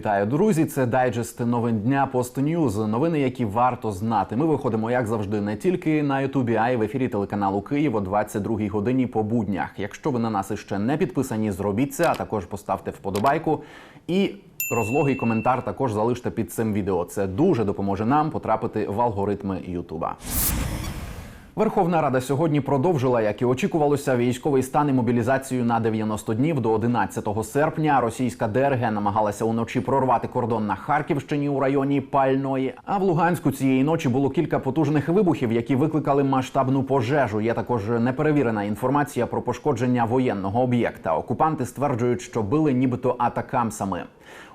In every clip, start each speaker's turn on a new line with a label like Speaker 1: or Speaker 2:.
Speaker 1: Вітаю, друзі! Це дайджест новин дня Post News. Новини, які варто знати. Ми виходимо, як завжди, не тільки на Ютубі, а й в ефірі телеканалу Київ о 22-й годині по буднях. Якщо ви на нас іще не підписані, зробіть це, а також поставте вподобайку і. Розлогий коментар також залиште під цим відео. Це дуже допоможе нам потрапити в алгоритми Ютуба. Верховна Рада сьогодні продовжила, як і очікувалося, військовий стан і мобілізацію на 90 днів до 11 серпня. Російська ДРГ намагалася уночі прорвати кордон на Харківщині у районі Пальної. А в Луганську цієї ночі було кілька потужних вибухів, які викликали масштабну пожежу. Є також неперевірена інформація про пошкодження воєнного об'єкта. Окупанти стверджують, що били нібито атакамсами.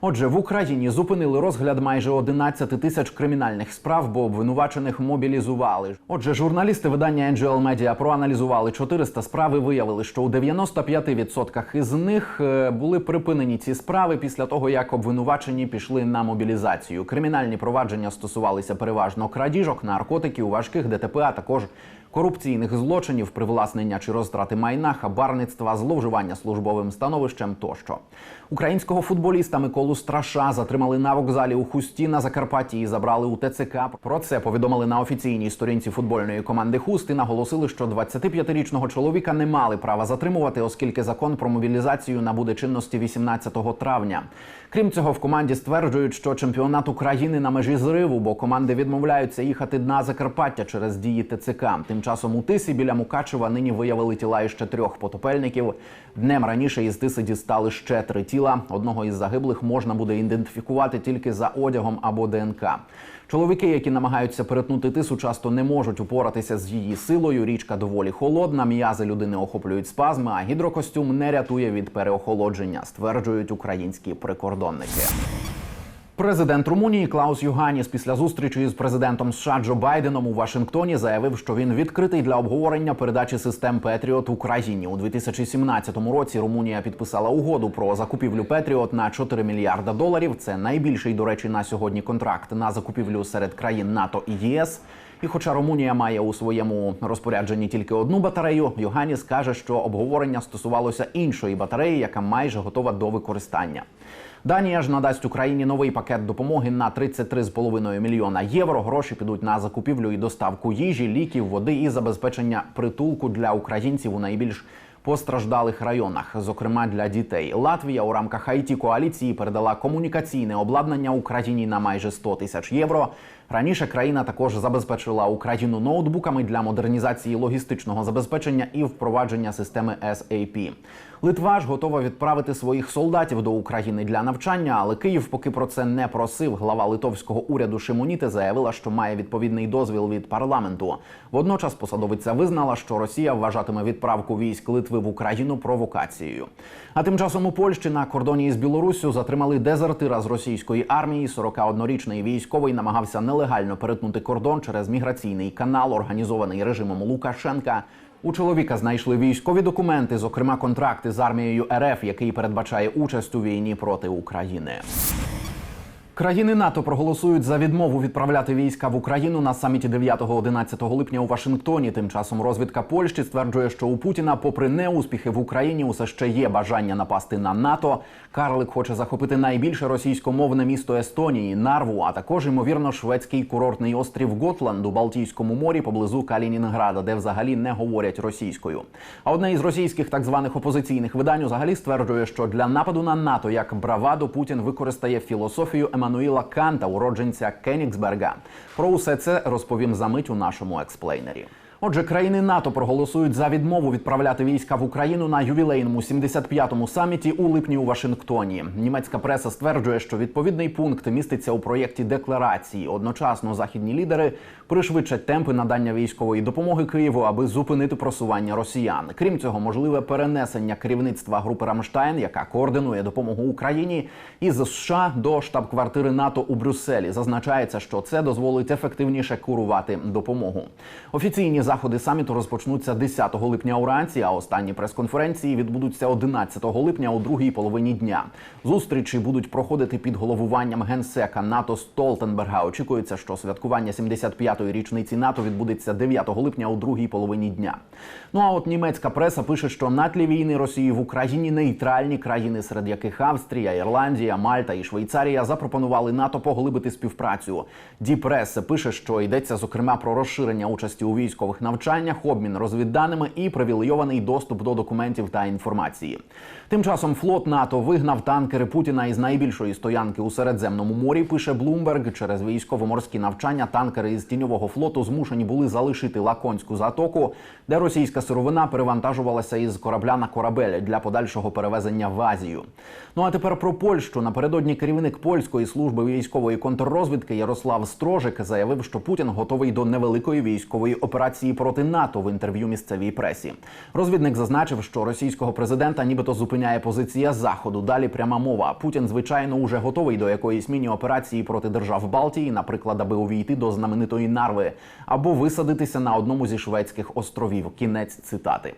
Speaker 1: Отже, в Україні зупинили розгляд майже 11 тисяч кримінальних справ, бо обвинувачених мобілізували. Отже, журналісти видання NGL Media проаналізували 400 справ і виявили, що у 95% із них е, були припинені ці справи після того, як обвинувачені пішли на мобілізацію. Кримінальні провадження стосувалися переважно крадіжок, наркотиків, важких ДТП, а також корупційних злочинів, привласнення чи розтрати майна, хабарництва, зловживання службовим становищем тощо. Українського футболіста Миколу Страша затримали на вокзалі у Хусті на Закарпатті і забрали у ТЦК. Про це повідомили на офіційній сторінці футбольної команди Хуст і наголосили, що 25-річного чоловіка не мали права затримувати, оскільки закон про мобілізацію набуде чинності 18 травня. Крім цього, в команді стверджують, що чемпіонат України на межі зриву, бо команди відмовляються їхати на Закарпаття через дії ТЦК. Тим часом у тисі біля Мукачева нині виявили тіла іще трьох потопельників. Днем раніше із тиси дістали ще три тіла. Одного із загиблих можна буде ідентифікувати тільки за одягом або ДНК. Чоловіки, які намагаються перетнути тису, часто не можуть упоратися з її силою. Річка доволі холодна, м'язи людини охоплюють спазми, а гідрокостюм не рятує від переохолодження, стверджують українські прикордонники. Президент Румунії Клаус Юганіс після зустрічі із президентом США Джо Байденом у Вашингтоні заявив, що він відкритий для обговорення передачі систем Петріот Україні у 2017 році. Румунія підписала угоду про закупівлю Петріот на 4 мільярда доларів. Це найбільший, до речі, на сьогодні контракт на закупівлю серед країн НАТО і ЄС. І, хоча Румунія має у своєму розпорядженні тільки одну батарею, Йоганіс каже, що обговорення стосувалося іншої батареї, яка майже готова до використання. Данія ж надасть Україні новий пакет допомоги на 33,5 мільйона євро. Гроші підуть на закупівлю і доставку їжі, ліків, води і забезпечення притулку для українців у найбільш постраждалих районах, зокрема для дітей. Латвія у рамках it коаліції передала комунікаційне обладнання Україні на майже 100 тисяч євро. Раніше країна також забезпечила Україну ноутбуками для модернізації логістичного забезпечення і впровадження системи SAP. Литва ж готова відправити своїх солдатів до України для навчання, але Київ поки про це не просив. Глава литовського уряду Шимоніти заявила, що має відповідний дозвіл від парламенту. Водночас посадовиця визнала, що Росія вважатиме відправку військ Литви в Україну провокацією. А тим часом у Польщі на кордоні із Білоруссю затримали дезертира з російської армії. 41-річний військовий намагався нелегально перетнути кордон через міграційний канал, організований режимом Лукашенка. У чоловіка знайшли військові документи, зокрема контракти з армією РФ, який передбачає участь у війні проти України. Країни НАТО проголосують за відмову відправляти війська в Україну на саміті 9-11 липня у Вашингтоні. Тим часом розвідка Польщі стверджує, що у Путіна, попри неуспіхи в Україні, усе ще є бажання напасти на НАТО. Карлик хоче захопити найбільше російськомовне місто Естонії Нарву, а також ймовірно шведський курортний острів Готланд у Балтійському морі поблизу Калінінграда, де взагалі не говорять російською. А одне із російських так званих опозиційних видань взагалі стверджує, що для нападу на НАТО як браваду Путін використає філософію Еммануїла Канта, уродженця Кенігсберга. Про усе це розповім за мить у нашому експлейнері. Отже, країни НАТО проголосують за відмову відправляти війська в Україну на ювілейному 75-му саміті у липні у Вашингтоні. Німецька преса стверджує, що відповідний пункт міститься у проєкті декларації. Одночасно західні лідери пришвидшать темпи надання військової допомоги Києву, аби зупинити просування росіян. Крім цього, можливе перенесення керівництва групи Рамштайн, яка координує допомогу Україні, із США до штаб-квартири НАТО у Брюсселі. Зазначається, що це дозволить ефективніше курувати допомогу. Офіційні заходи саміту розпочнуться 10 липня уранці, а останні прес-конференції відбудуться 11 липня у другій половині дня. Зустрічі будуть проходити під головуванням генсека НАТО Столтенберга. Очікується, що святкування 75-ї річниці НАТО відбудеться 9 липня у другій половині дня. Ну а от німецька преса пише, що на тлі війни Росії в Україні нейтральні країни, серед яких Австрія, Ірландія, Мальта і Швейцарія запропонували НАТО поглибити співпрацю. Діпрес пише, що йдеться зокрема про розширення участі у військових навчаннях, обмін розвідданими і привілейований доступ до документів та інформації. Тим часом флот НАТО вигнав танкери Путіна із найбільшої стоянки у Середземному морі. Пише Блумберг. Через військово-морські навчання танкери із тіньового флоту змушені були залишити Лаконську затоку, де російська сировина перевантажувалася із корабля на корабель для подальшого перевезення в Азію. Ну а тепер про Польщу. Напередодні керівник польської служби військової контррозвідки Ярослав Строжик заявив, що Путін готовий до невеликої військової операції проти НАТО в інтерв'ю місцевій пресі. Розвідник зазначив, що російського президента нібито зупиняє позиція заходу. Далі пряма мова. Путін, звичайно, уже готовий до якоїсь міні-операції проти держав Балтії, наприклад, аби увійти до знаменитої нарви або висадитися на одному зі шведських островів. Кінець цитати.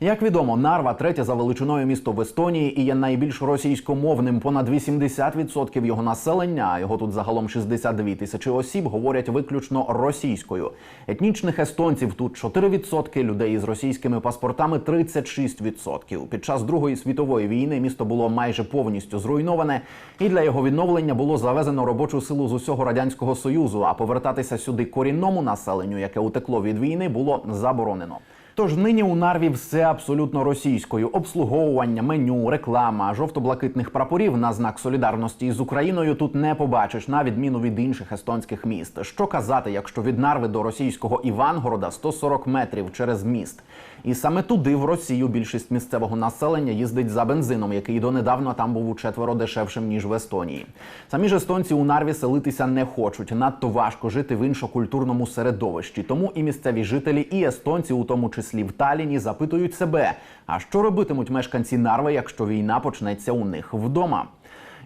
Speaker 1: Як відомо, нарва третє за величиною місто в Естонії і є найбільш російськомовним. Понад 80% його населення, а його тут загалом 62 тисячі осіб, говорять виключно російською. Етнічних естонців тут 4%, людей із російськими паспортами 36%. Під час Другої світової війни місто було майже повністю зруйноване, і для його відновлення було завезено робочу силу з усього радянського союзу. А повертатися сюди корінному населенню, яке утекло від війни, було заборонено. Тож нині у нарві все абсолютно російською: обслуговування, меню, реклама, жовто-блакитних прапорів на знак солідарності з Україною тут не побачиш, на відміну від інших естонських міст. Що казати, якщо від нарви до російського Івангорода 140 метрів через міст? І саме туди, в Росію, більшість місцевого населення їздить за бензином, який донедавна там був учетверо дешевшим ніж в Естонії. Самі ж естонці у нарві селитися не хочуть. Надто важко жити в іншокультурному середовищі. Тому і місцеві жителі, і естонці, у тому числі в Таліні, запитують себе: а що робитимуть мешканці Нарви, якщо війна почнеться у них вдома?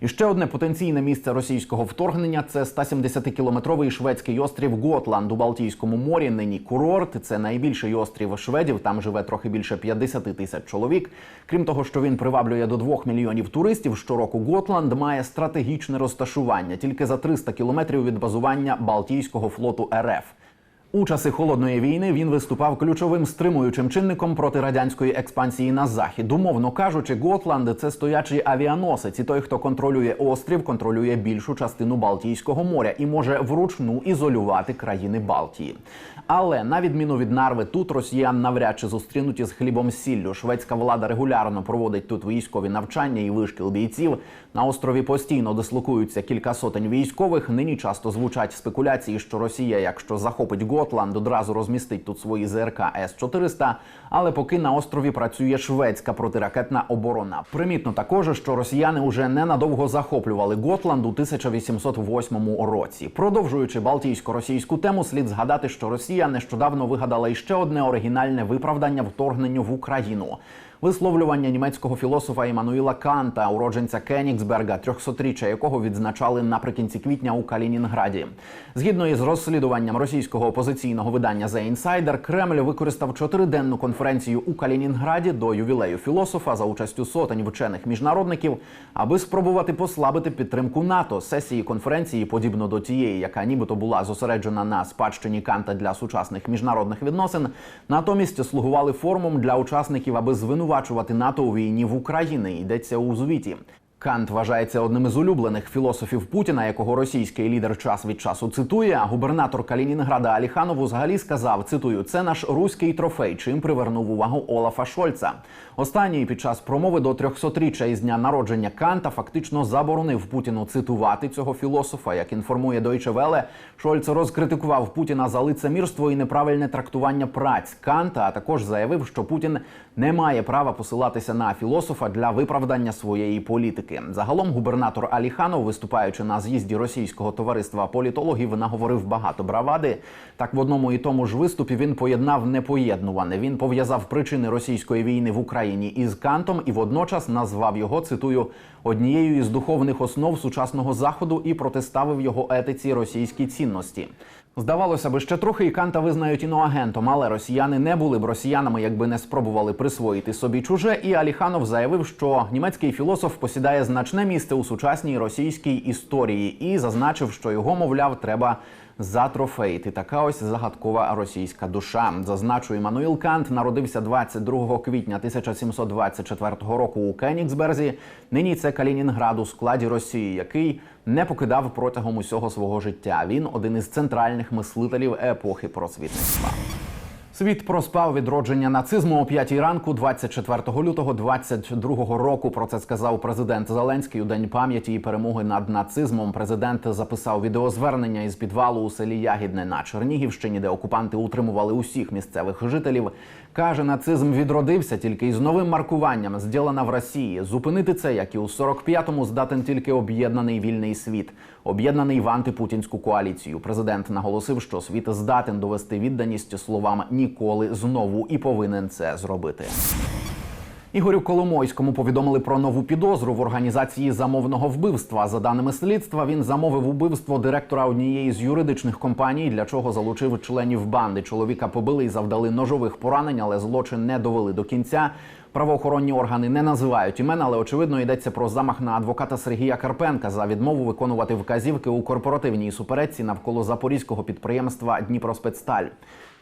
Speaker 1: І ще одне потенційне місце російського вторгнення це 170-кілометровий шведський острів Готланд у Балтійському морі. Нині курорт. Це найбільший острів шведів. Там живе трохи більше 50 тисяч чоловік. Крім того, що він приваблює до 2 мільйонів туристів. Щороку Готланд має стратегічне розташування тільки за 300 кілометрів від базування Балтійського флоту РФ. У часи холодної війни він виступав ключовим стримуючим чинником проти радянської експансії на захід. Умовно кажучи, Готланд це стоячий авіаносець, і той, хто контролює острів, контролює більшу частину Балтійського моря і може вручну ізолювати країни Балтії. Але на відміну від нарви, тут росіян навряд чи зустрінуть із хлібом сіллю. Шведська влада регулярно проводить тут військові навчання і вишкіл бійців. На острові постійно дислокуються кілька сотень військових. Нині часто звучать спекуляції, що Росія, якщо захопить Готланд, одразу розмістить тут свої ЗРК С-400. Але поки на острові працює шведська протиракетна оборона. Примітно також, що росіяни уже ненадовго захоплювали Готланд у 1808 році. Продовжуючи балтійсько-російську тему, слід згадати, що Росія нещодавно вигадала іще одне оригінальне виправдання вторгненню в Україну. Висловлювання німецького філософа Іммануїла Канта, уродженця Кенігсберга, 300-річчя якого відзначали наприкінці квітня у Калінінграді. Згідно із розслідуванням російського опозиційного видання The Insider, Кремль використав чотириденну конференцію у Калінінграді до ювілею філософа за участю сотень вчених міжнародників, аби спробувати послабити підтримку НАТО. Сесії конференції, подібно до тієї, яка нібито була зосереджена на спадщині Канта для сучасних міжнародних відносин, натомість слугували форумом для учасників, аби звинуватити звинувачувати НАТО у війні в Україні. Йдеться у звіті. Кант вважається одним із улюблених філософів Путіна, якого російський лідер час від часу цитує. А губернатор Калінінграда Аліханов взагалі сказав: цитую, це наш руський трофей, чим привернув увагу Олафа Шольца. Останній під час промови до 300-річчя із дня народження Канта фактично заборонив Путіну цитувати цього філософа. Як інформує Deutsche Welle, Шольц розкритикував Путіна за лицемірство і неправильне трактування праць Канта. А також заявив, що Путін не має права посилатися на філософа для виправдання своєї політики. Загалом губернатор Аліханов, виступаючи на з'їзді російського товариства політологів, наговорив багато бравади. Так в одному і тому ж виступі він поєднав непоєднуване. Він пов'язав причини російської війни в Україні із Кантом і водночас назвав його цитую однією із духовних основ сучасного заходу і протиставив його етиці російські цінності. Здавалося би, ще трохи і Канта визнають іноагентом, але росіяни не були б росіянами, якби не спробували присвоїти собі чуже. І Аліханов заявив, що німецький філософ посідає значне місце у сучасній російській історії, і зазначив, що його, мовляв, треба затрофеїти. Така ось загадкова російська душа. Зазначу, Іммануїл Кант народився 22 квітня 1724 року у Кенігсберзі. Нині це Калінінград у складі Росії, який не покидав протягом усього свого життя. Він один із центральних мислителів епохи просвітництва. Світ проспав відродження нацизму о 5 ранку, 24 лютого 22 року. Про це сказав президент Зеленський у день пам'яті і перемоги над нацизмом. Президент записав відеозвернення із підвалу у селі Ягідне на Чернігівщині, де окупанти утримували усіх місцевих жителів. Каже, нацизм відродився тільки із новим маркуванням, зділена в Росії. Зупинити це, як і у 45-му, здатен тільки об'єднаний вільний світ, об'єднаний в антипутінську коаліцію. Президент наголосив, що світ здатен довести відданість словам ніколи знову і повинен це зробити. Ігорю Коломойському повідомили про нову підозру в організації замовного вбивства. За даними слідства, він замовив убивство директора однієї з юридичних компаній, для чого залучив членів банди. Чоловіка побили і завдали ножових поранень, але злочин не довели до кінця. Правоохоронні органи не називають імен, але очевидно йдеться про замах на адвоката Сергія Карпенка за відмову виконувати вказівки у корпоративній суперечці навколо запорізького підприємства Дніпроспецсталь.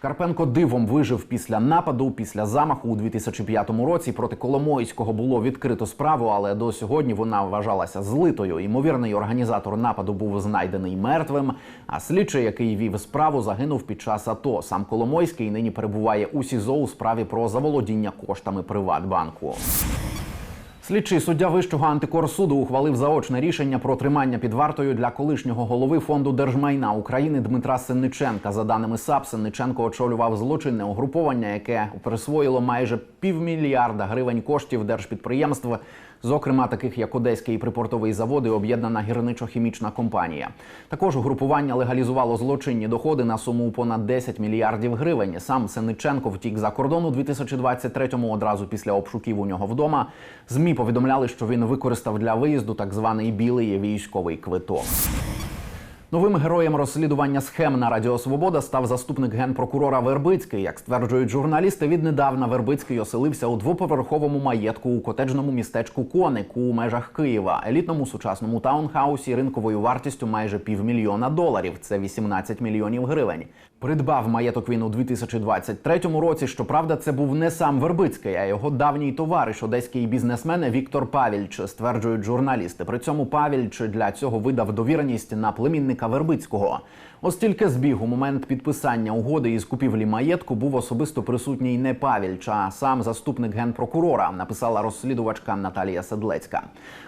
Speaker 1: Карпенко дивом вижив після нападу. Після замаху у 2005 році проти Коломойського було відкрито справу, але до сьогодні вона вважалася злитою. Ймовірний організатор нападу був знайдений мертвим. А слідчий, який вів справу, загинув під час АТО. Сам Коломойський нині перебуває у СІЗО у справі про заволодіння коштами Приватбанку. Слідчий суддя Вищого антикорсуду ухвалив заочне рішення про тримання під вартою для колишнього голови фонду держмайна України Дмитра Синниченка. За даними САП, Синниченко очолював злочинне угруповання, яке присвоїло майже півмільярда гривень коштів держпідприємств, зокрема таких як Одеський припортовий завод і об'єднана гірничо-хімічна компанія. Також угрупування легалізувало злочинні доходи на суму понад 10 мільярдів гривень. Сам Сениченко втік за кордон у 2023-му одразу після обшуків у нього вдома. Змі повідомляли, що він використав для виїзду так званий білий військовий квиток. Новим героєм розслідування схем на Радіо Свобода став заступник генпрокурора Вербицький. Як стверджують журналісти, віднедавна Вербицький оселився у двоповерховому маєтку у котеджному містечку Коник у межах Києва, елітному сучасному таунхаусі ринковою вартістю майже півмільйона доларів. Це 18 мільйонів гривень. Придбав маєток він у 2023 році. Щоправда, це був не сам Вербицький, а його давній товариш, одеський бізнесмен Віктор Павільч, стверджують журналісти. При цьому Павільч для цього видав довіреність на племінника Вербицького. Ось тільки збіг у момент підписання угоди із купівлі маєтку був особисто присутній не Павільч, а сам заступник генпрокурора, написала розслідувачка Наталія Седлецька.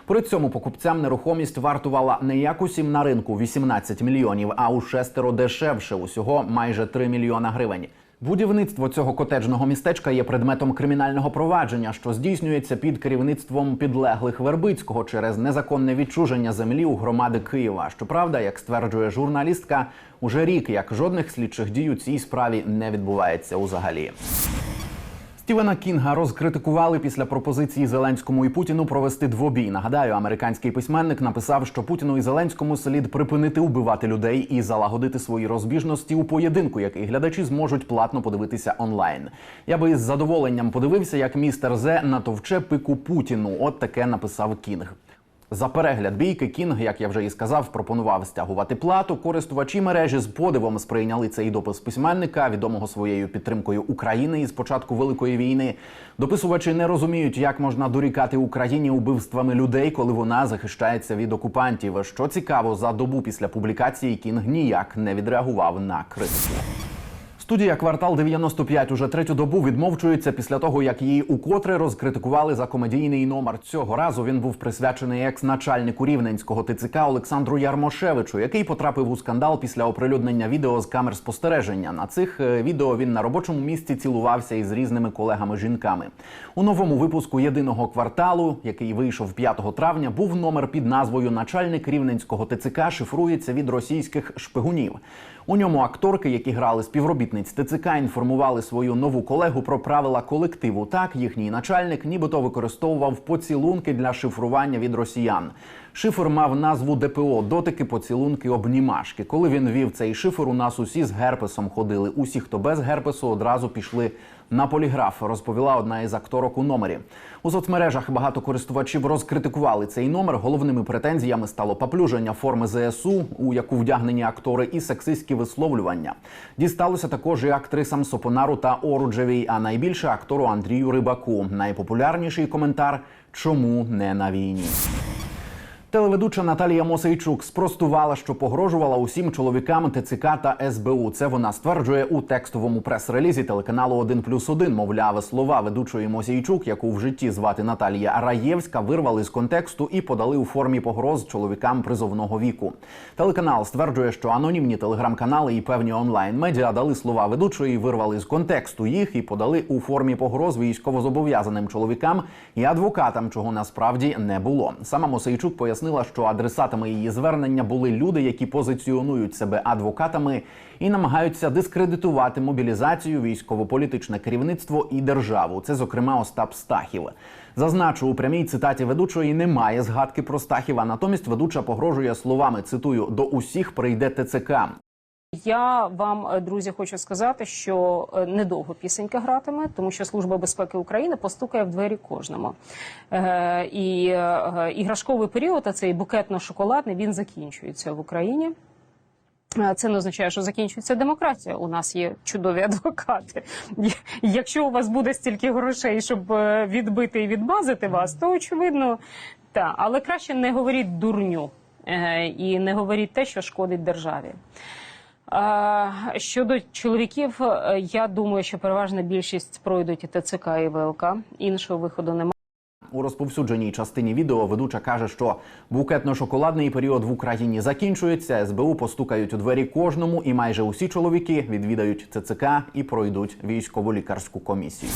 Speaker 1: При цьому покупцям нерухомість вартувала не як усім на ринку 18 мільйонів, а у шестеро дешевше усього майже 3 мільйона гривень. Будівництво цього котеджного містечка є предметом кримінального провадження, що здійснюється під керівництвом підлеглих Вербицького через незаконне відчуження землі у громади Києва. Щоправда, як стверджує журналістка, уже рік як жодних слідчих дій у цій справі не відбувається узагалі. Стівена Кінга розкритикували після пропозиції Зеленському і Путіну провести двобій. Нагадаю, американський письменник написав, що Путіну і Зеленському слід припинити убивати людей і залагодити свої розбіжності у поєдинку, який глядачі зможуть платно подивитися онлайн. Я би із задоволенням подивився, як містер Зе натовче пику Путіну. От таке написав Кінг. За перегляд бійки Кінг, як я вже і сказав, пропонував стягувати плату. Користувачі мережі з подивом сприйняли цей допис письменника, відомого своєю підтримкою України із початку великої війни. Дописувачі не розуміють, як можна дорікати Україні убивствами людей, коли вона захищається від окупантів. Що цікаво, за добу після публікації Кінг ніяк не відреагував на критику. Студія квартал 95 уже третю добу відмовчується після того, як її укотре розкритикували за комедійний номер. Цього разу він був присвячений екс-начальнику рівненського ТЦК Олександру Ярмошевичу, який потрапив у скандал після оприлюднення відео з камер спостереження. На цих е, відео він на робочому місці цілувався із різними колегами-жінками. У новому випуску єдиного кварталу, який вийшов 5 травня, був номер під назвою Начальник рівненського ТЦК шифрується від російських шпигунів. У ньому акторки, які грали співробітниць ТЦК, інформували свою нову колегу про правила колективу. Так їхній начальник нібито використовував поцілунки для шифрування від росіян. Шифр мав назву ДПО дотики, поцілунки, обнімашки. Коли він вів цей шифр, у нас усі з герпесом ходили. Усі, хто без герпесу, одразу пішли на поліграф, розповіла одна із акторок у номері. У соцмережах багато користувачів розкритикували цей номер. Головними претензіями стало поплюження форми ЗСУ, у яку вдягнені актори, і сексистські висловлювання. Дісталося також і актрисам Сопонару та Оруджевій, а найбільше актору Андрію Рибаку. Найпопулярніший коментар чому не на війні. Телеведуча Наталія Мосейчук спростувала, що погрожувала усім чоловікам ТЦК та СБУ. Це вона стверджує у текстовому прес-релізі телеканалу «1 плюс 1». Мовляв, слова ведучої Мосейчук, яку в житті звати Наталія Раєвська, вирвали з контексту і подали у формі погроз чоловікам призовного віку. Телеканал стверджує, що анонімні телеграм-канали і певні онлайн-медіа дали слова ведучої, вирвали з контексту їх і подали у формі погроз військовозобов'язаним чоловікам і адвокатам, чого насправді не було. Сама Мосейчук пояснила, що адресатами її звернення були люди, які позиціонують себе адвокатами і намагаються дискредитувати мобілізацію, військово-політичне керівництво і державу. Це, зокрема, Остап Стахів. Зазначу, у прямій цитаті ведучої немає згадки про Стахіва. Натомість ведуча погрожує словами. Цитую: до усіх прийде ТЦК.
Speaker 2: Я вам, е, друзі, хочу сказати, що е, недовго пісенька гратиме, тому що Служба безпеки України постукає в двері кожному. Е, і е, іграшковий період, а цей букетно-шоколадний, він закінчується в Україні. Це не означає, що закінчується демократія. У нас є чудові адвокати. Якщо у вас буде стільки грошей, щоб відбити і відмазати вас, то очевидно, так. Але краще не говоріть дурню і не говоріть те, що шкодить державі. Щодо чоловіків, е, я думаю, що переважна більшість пройдуть ТЦК і ВЛК. Іншого виходу немає.
Speaker 1: У розповсюдженій частині відео ведуча каже, що букетно-шоколадний період в Україні закінчується. СБУ постукають у двері кожному, і майже усі чоловіки відвідають ЦЦК і пройдуть військово-лікарську комісію.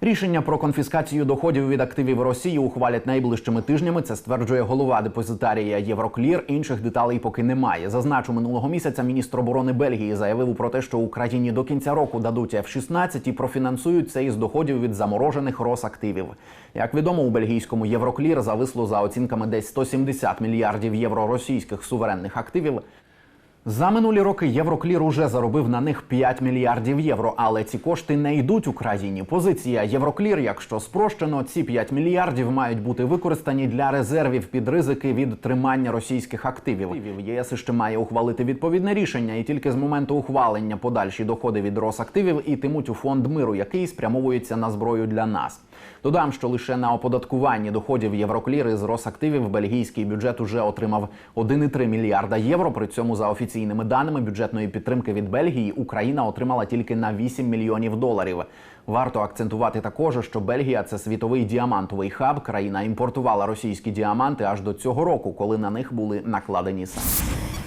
Speaker 1: Рішення про конфіскацію доходів від активів Росії ухвалять найближчими тижнями. Це стверджує голова депозитарія Євроклір. Інших деталей поки немає. Зазначу, минулого місяця міністр оборони Бельгії заявив про те, що Україні до кінця року дадуть F-16 і профінансують це із доходів від заморожених Росактивів. Як відомо, у бельгійському Євроклір зависло за оцінками десь 170 мільярдів євро російських суверенних активів. За минулі роки Євроклір уже заробив на них 5 мільярдів євро, але ці кошти не йдуть Україні. Позиція Євроклір, якщо спрощено, ці 5 мільярдів мають бути використані для резервів під ризики від тримання російських активів. ЄС ще має ухвалити відповідне рішення, і тільки з моменту ухвалення подальші доходи від Росактивів ітимуть у фонд миру, який спрямовується на зброю для нас. Додам, що лише на оподаткуванні доходів Євроклір із Росактивів бельгійський бюджет уже отримав 1,3 мільярда євро. При цьому за офіційними даними бюджетної підтримки від Бельгії Україна отримала тільки на 8 мільйонів доларів. Варто акцентувати також, що Бельгія це світовий діамантовий хаб. Країна імпортувала російські діаманти аж до цього року, коли на них були накладені санкції.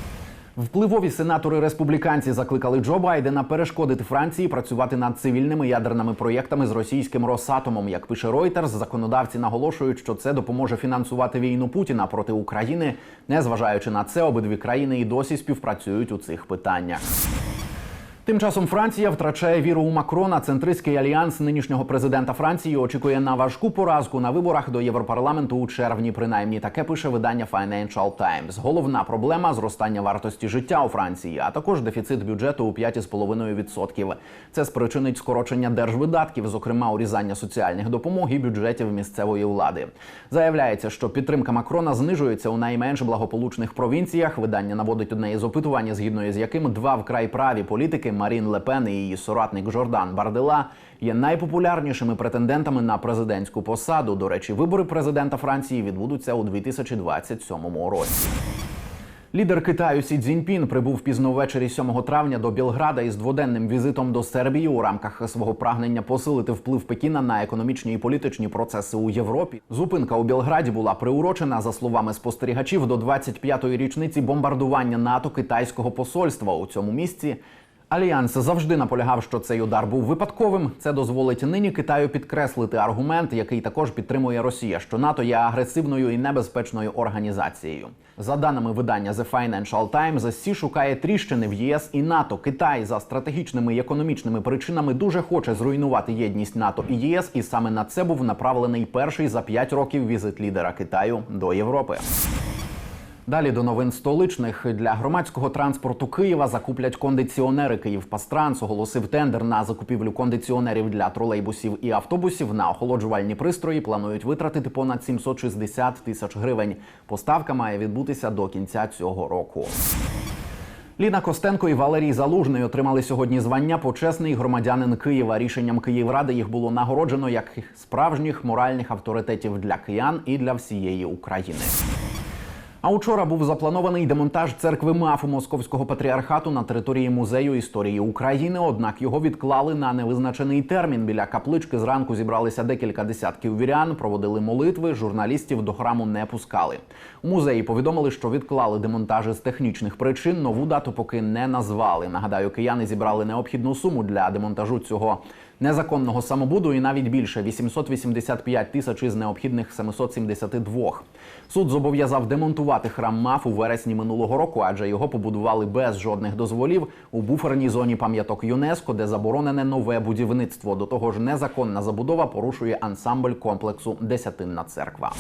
Speaker 1: Впливові сенатори республіканці закликали Джо Байдена перешкодити Франції працювати над цивільними ядерними проєктами з російським Росатомом. Як пише Reuters, законодавці наголошують, що це допоможе фінансувати війну Путіна проти України. Незважаючи на це, обидві країни і досі співпрацюють у цих питаннях. Тим часом Франція втрачає віру у Макрона. Центристський альянс нинішнього президента Франції очікує на важку поразку на виборах до Європарламенту у червні. Принаймні таке пише видання Financial Times. Головна проблема зростання вартості життя у Франції, а також дефіцит бюджету у 5,5%. Це спричинить скорочення держвидатків, зокрема урізання соціальних допомог і бюджетів місцевої влади. Заявляється, що підтримка Макрона знижується у найменш благополучних провінціях. Видання наводить одне із опитувань, згідно із яким два вкрай праві політики Марін Лепен і її соратник Жордан Бардела є найпопулярнішими претендентами на президентську посаду. До речі, вибори президента Франції відбудуться у 2027 році. Лідер Китаю Сі Цзіньпін прибув пізно ввечері 7 травня до Білграда із дводенним візитом до Сербії у рамках свого прагнення посилити вплив Пекіна на економічні і політичні процеси у Європі. Зупинка у Білграді була приурочена за словами спостерігачів до 25-ї річниці бомбардування НАТО китайського посольства у цьому місці. Альянс завжди наполягав, що цей удар був випадковим. Це дозволить нині Китаю підкреслити аргумент, який також підтримує Росія, що НАТО є агресивною і небезпечною організацією. За даними видання The Financial Times, Сі шукає тріщини в ЄС і НАТО. Китай за стратегічними і економічними причинами дуже хоче зруйнувати єдність НАТО і ЄС, і саме на це був направлений перший за п'ять років візит лідера Китаю до Європи. Далі до новин столичних для громадського транспорту Києва закуплять кондиціонери. Київпастранс оголосив тендер на закупівлю кондиціонерів для тролейбусів і автобусів. На охолоджувальні пристрої планують витратити понад 760 тисяч гривень. Поставка має відбутися до кінця цього року. Ліна Костенко і Валерій Залужний отримали сьогодні звання почесний громадянин Києва. Рішенням Київради їх було нагороджено як справжніх моральних авторитетів для киян і для всієї України. А учора був запланований демонтаж церкви МАФу Московського патріархату на території музею історії України. Однак його відклали на невизначений термін. Біля каплички зранку зібралися декілька десятків вірян, проводили молитви. Журналістів до храму не пускали. У музеї повідомили, що відклали демонтаж з технічних причин. Нову дату поки не назвали. Нагадаю, кияни зібрали необхідну суму для демонтажу цього незаконного самобуду і навіть більше 885 тисяч із необхідних 772. Суд зобов'язав демонтувати храм МАФ у вересні минулого року, адже його побудували без жодних дозволів у буферній зоні пам'яток ЮНЕСКО, де заборонене нове будівництво. До того ж, незаконна забудова порушує ансамбль комплексу Десятинна церква.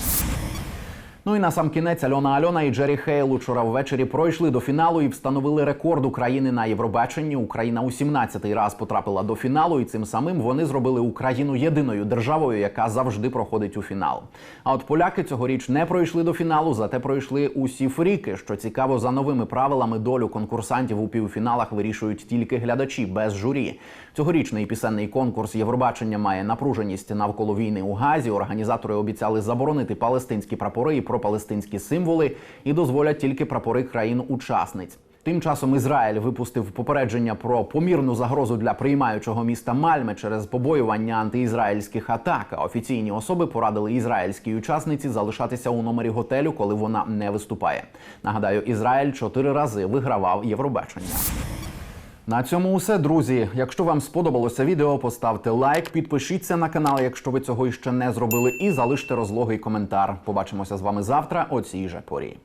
Speaker 1: Ну і на сам кінець Альона Альона і Джері Хейл учора ввечері пройшли до фіналу і встановили рекорд України на Євробаченні. Україна у 17-й раз потрапила до фіналу, і цим самим вони зробили Україну єдиною державою, яка завжди проходить у фінал. А от поляки цьогоріч не пройшли до фіналу, зате пройшли усі фріки. Що цікаво, за новими правилами долю конкурсантів у півфіналах вирішують тільки глядачі без журі. Цьогорічний пісенний конкурс Євробачення має напруженість навколо війни у Газі. Організатори обіцяли заборонити палестинські прапори і пропалестинські символи і дозволять тільки прапори країн-учасниць. Тим часом Ізраїль випустив попередження про помірну загрозу для приймаючого міста Мальме через побоювання антиізраїльських атак. Офіційні особи порадили ізраїльській учасниці залишатися у номері готелю, коли вона не виступає. Нагадаю, Ізраїль чотири рази вигравав Євробачення. На цьому усе, друзі. Якщо вам сподобалося відео, поставте лайк, підпишіться на канал, якщо ви цього іще не зробили, і залиште розлогий коментар. Побачимося з вами завтра о цій же порі.